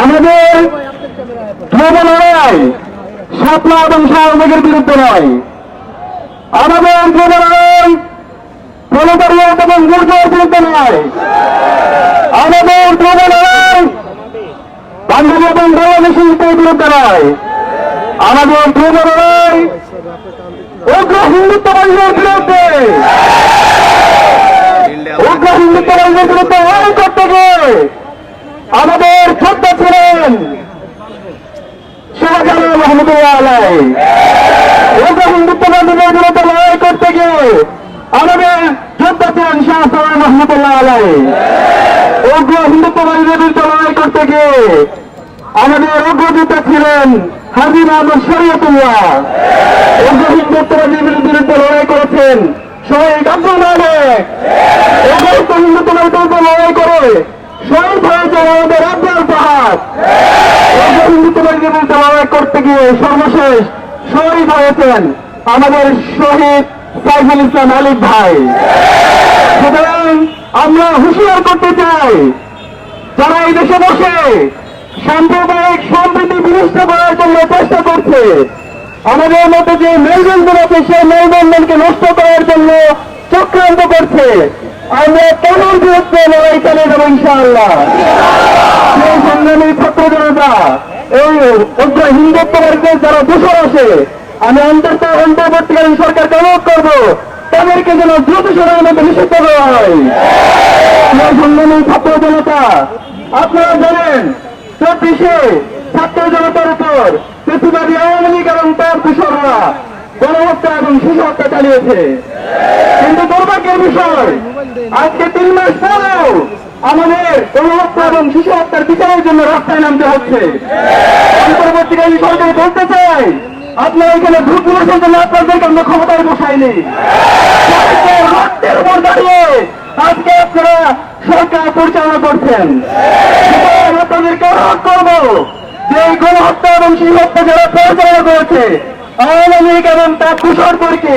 আমাদের ধ্রুব লড়াই সাপলা এবং শাহবাগের বিরুদ্ধে নয়। আমাদের ধ্রুব লড়াই প্রলতারিয়াত এবং গুর্জের বিরুদ্ধে নয়। আমাদের ধ্রুব লড়াই বাঙালি এবং বাংলাদেশের বিরুদ্ধে নয়। আমাদের ধ্রুব লড়াই উগ্র হিন্দুত্ববাদীদের বিরুদ্ধে। উগ্র হিন্দুত্ববাদীদের বিরুদ্ধে করতে গিয়ে আমাদের ছিলেন লড়াই করতে গিয়ে আমাদের উগ্র হিন্দুত্ববাদীদের বিরুদ্ধে লড়াই করতে গিয়ে আমাদের অগ্রযোদ্ধা ছিলেন হাজি মাহমুদ শরীয়তুল্লাহ। উগ্র হিন্দুত্ববাদীদের বিরুদ্ধে লড়াই করেছেন শহীদ আব্দুল মালিক। উগ্র হিন্দুত্ববাদীদের লড়াই করে শহীদ হয়েছেন আমাদের আব্দুল ফাহাদ উগ্র হিন্দুত্ববাদীদের বিরুদ্ধে লড়াই করতে গিয়ে সর্বশেষ শহীদ হয়েছেন আমাদের শহীদ সাইফুল ইসলাম আলিফ ভাই। সুতরাং আমরা হুঁশিয়ার করতে চাই, যারা এই দেশে বসে সাম্প্রদায়িক সম্প্রীতি বিনষ্ট করার জন্য চেষ্টা করছে, আমাদের মধ্যে যে মেলবন্ধন আছে, সেই মেলবন্ধনকে নষ্ট করার জন্য চক্রান্ত করছে আমরা বিরুদ্ধে লড়াই চালিয়ে যাব ইনশাআল্লাহ। সেই ছাত্র জনতা, এই যারা আসে, আমি অন্তর্বর্তীকালীন সরকারকে অনুরোধ করব, তাদেরকে যেন দ্রুত সময়ের মধ্যে নিষিদ্ধ করা হয়। সংগ্রামী ছাত্র জনতা, আপনারা জানেন, চব্বিশে ছাত্র জনতার উপর পৃথিবী আওয়ামী লীগ এবং তার দূষণরা গণহত্যা এবং শিশু হত্যা চালিয়েছে। কিন্তু দুর্ভাগ্যের বিষয় আজকে তিন মাস পরেও আমাদের গণহত্যা এবং শিশু হত্যার বিচারের জন্য রাস্তায় নামতে হচ্ছে। অন্তর্বর্তীকালীন সরকার বলতে চাই, আপনারা এখানে ভোট দিবসের জন্য আপনাদেরকে আমরা ক্ষমতায় বসাইনি রক্তের উপর দাঁড়িয়ে আজকে আপনারা সরকার পরিচালনা করছেন। আপনাদেরকে অনুরোধ করব যে এই গণহত্যা এবং শিশু হত্যা যারা পরিচালনা করেছে, আওয়ামী লীগ এবং তার কুসরপুরকে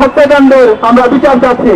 হত্যাকাণ্ডের আমরা বিচার চাচ্ছি।